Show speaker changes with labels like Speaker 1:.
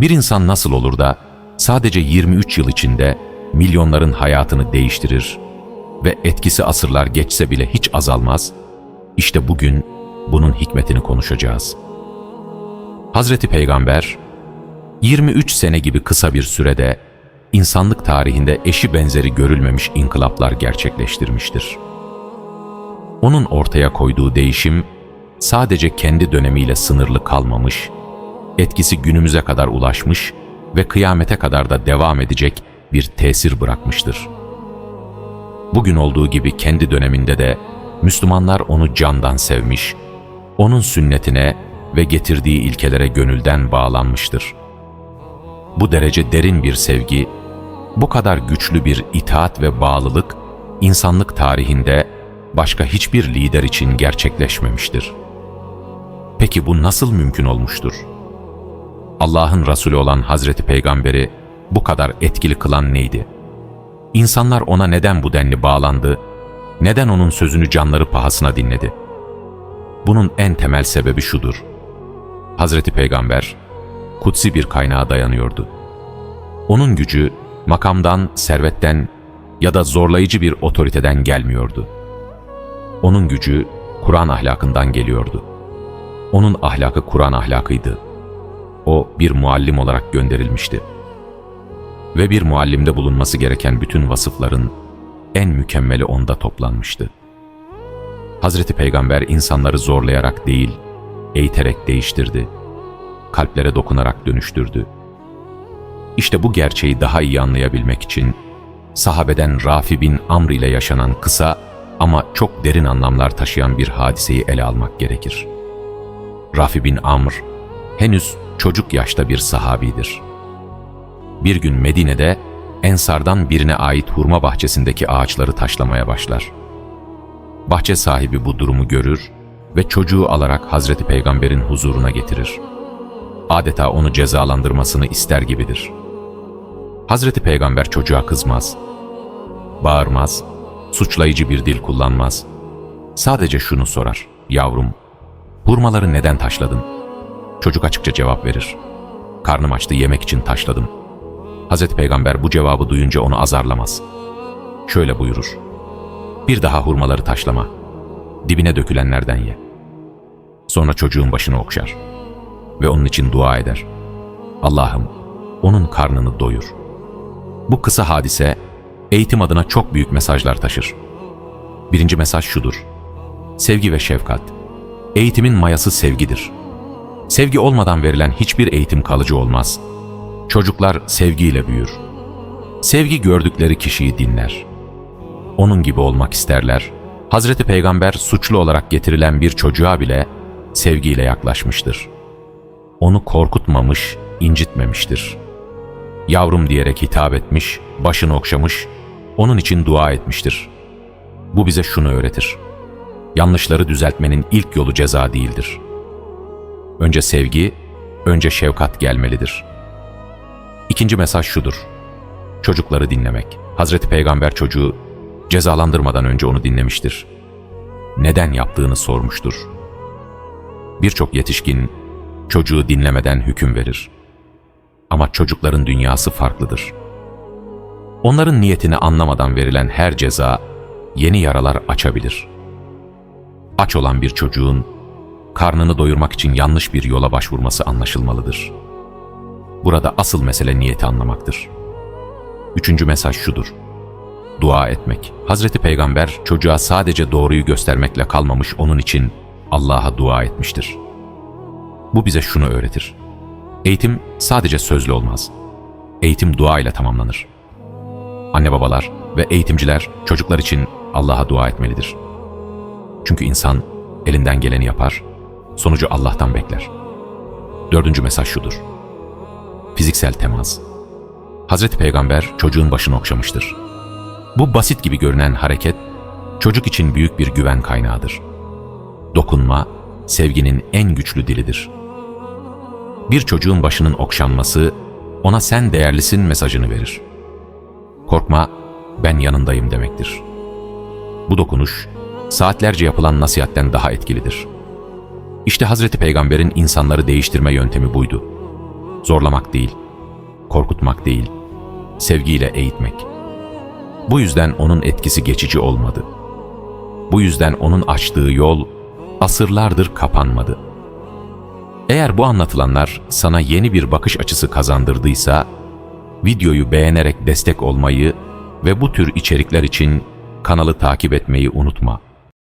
Speaker 1: Bir insan nasıl olur da sadece 23 yıl içinde milyonların hayatını değiştirir ve etkisi asırlar geçse bile hiç azalmaz? İşte bugün bunun hikmetini konuşacağız. Hazreti Peygamber 23 sene gibi kısa bir sürede insanlık tarihinde eşi benzeri görülmemiş inkılaplar gerçekleştirmiştir. Onun ortaya koyduğu değişim sadece kendi dönemiyle sınırlı kalmamış, etkisi günümüze kadar ulaşmış ve kıyamete kadar da devam edecek bir tesir bırakmıştır. Bugün olduğu gibi kendi döneminde de Müslümanlar onu candan sevmiş, onun sünnetine ve getirdiği ilkelere gönülden bağlanmıştır. Bu derece derin bir sevgi, bu kadar güçlü bir itaat ve bağlılık insanlık tarihinde başka hiçbir lider için gerçekleşmemiştir. Peki bu nasıl mümkün olmuştur? Allah'ın Resulü olan Hazreti Peygamber'i bu kadar etkili kılan neydi? İnsanlar ona neden bu denli bağlandı? Neden onun sözünü canları pahasına dinledi? Bunun en temel sebebi şudur. Hazreti Peygamber, kutsi bir kaynağa dayanıyordu. Onun gücü, makamdan, servetten ya da zorlayıcı bir otoriteden gelmiyordu. Onun gücü, Kur'an ahlakından geliyordu. Onun ahlakı Kur'an ahlakıydı. O bir muallim olarak gönderilmişti. Ve bir muallimde bulunması gereken bütün vasıfların en mükemmeli onda toplanmıştı. Hazreti Peygamber insanları zorlayarak değil, eğiterek değiştirdi. Kalplere dokunarak dönüştürdü. İşte bu gerçeği daha iyi anlayabilmek için sahabeden Rafi bin Amr ile yaşanan kısa ama çok derin anlamlar taşıyan bir hadiseyi ele almak gerekir. Rafi bin Amr henüz çocuk yaşta bir sahabidir. Bir gün Medine'de Ensardan birine ait hurma bahçesindeki ağaçları taşlamaya başlar. Bahçe sahibi bu durumu görür ve çocuğu alarak Hazreti Peygamber'in huzuruna getirir. Adeta onu cezalandırmasını ister gibidir. Hazreti Peygamber çocuğa kızmaz, bağırmaz, suçlayıcı bir dil kullanmaz. Sadece şunu sorar, yavrum, hurmaları neden taşladın? Çocuk açıkça cevap verir. Karnım açtı yemek için taşladım. Hazreti Peygamber bu cevabı duyunca onu azarlamaz. Şöyle buyurur. Bir daha hurmaları taşlama. Dibine dökülenlerden ye. Sonra çocuğun başını okşar. Ve onun için dua eder. Allah'ım onun karnını doyur. Bu kısa hadise eğitim adına çok büyük mesajlar taşır. Birinci mesaj şudur. Sevgi ve şefkat. Eğitimin mayası sevgidir. Sevgi olmadan verilen hiçbir eğitim kalıcı olmaz. Çocuklar sevgiyle büyür. Sevgi gördükleri kişiyi dinler. Onun gibi olmak isterler. Hazreti Peygamber suçlu olarak getirilen bir çocuğa bile sevgiyle yaklaşmıştır. Onu korkutmamış, incitmemiştir. Yavrum diyerek hitap etmiş, başını okşamış, onun için dua etmiştir. Bu bize şunu öğretir. Yanlışları düzeltmenin ilk yolu ceza değildir. Önce sevgi, önce şefkat gelmelidir. İkinci mesaj şudur. Çocukları dinlemek. Hazreti Peygamber çocuğu cezalandırmadan önce onu dinlemiştir. Neden yaptığını sormuştur. Birçok yetişkin çocuğu dinlemeden hüküm verir. Ama çocukların dünyası farklıdır. Onların niyetini anlamadan verilen her ceza yeni yaralar açabilir. Aç olan bir çocuğun karnını doyurmak için yanlış bir yola başvurması anlaşılmalıdır. Burada asıl mesele niyeti anlamaktır. Üçüncü mesaj şudur. Dua etmek. Hazreti Peygamber çocuğa sadece doğruyu göstermekle kalmamış onun için Allah'a dua etmiştir. Bu bize şunu öğretir. Eğitim sadece sözlü olmaz. Eğitim dua ile tamamlanır. Anne babalar ve eğitimciler çocuklar için Allah'a dua etmelidir. Çünkü insan elinden geleni yapar, sonucu Allah'tan bekler. Dördüncü mesaj şudur. Fiziksel temas. Hazreti Peygamber çocuğun başını okşamıştır. Bu basit gibi görünen hareket, çocuk için büyük bir güven kaynağıdır. Dokunma, sevginin en güçlü dilidir. Bir çocuğun başının okşanması, ona sen değerlisin mesajını verir. Korkma, ben yanındayım demektir. Bu dokunuş, saatlerce yapılan nasihatten daha etkilidir. İşte Hazreti Peygamber'in insanları değiştirme yöntemi buydu. Zorlamak değil, korkutmak değil, sevgiyle eğitmek. Bu yüzden onun etkisi geçici olmadı. Bu yüzden onun açtığı yol asırlardır kapanmadı. Eğer bu anlatılanlar sana yeni bir bakış açısı kazandırdıysa, videoyu beğenerek destek olmayı ve bu tür içerikler için kanalı takip etmeyi unutma.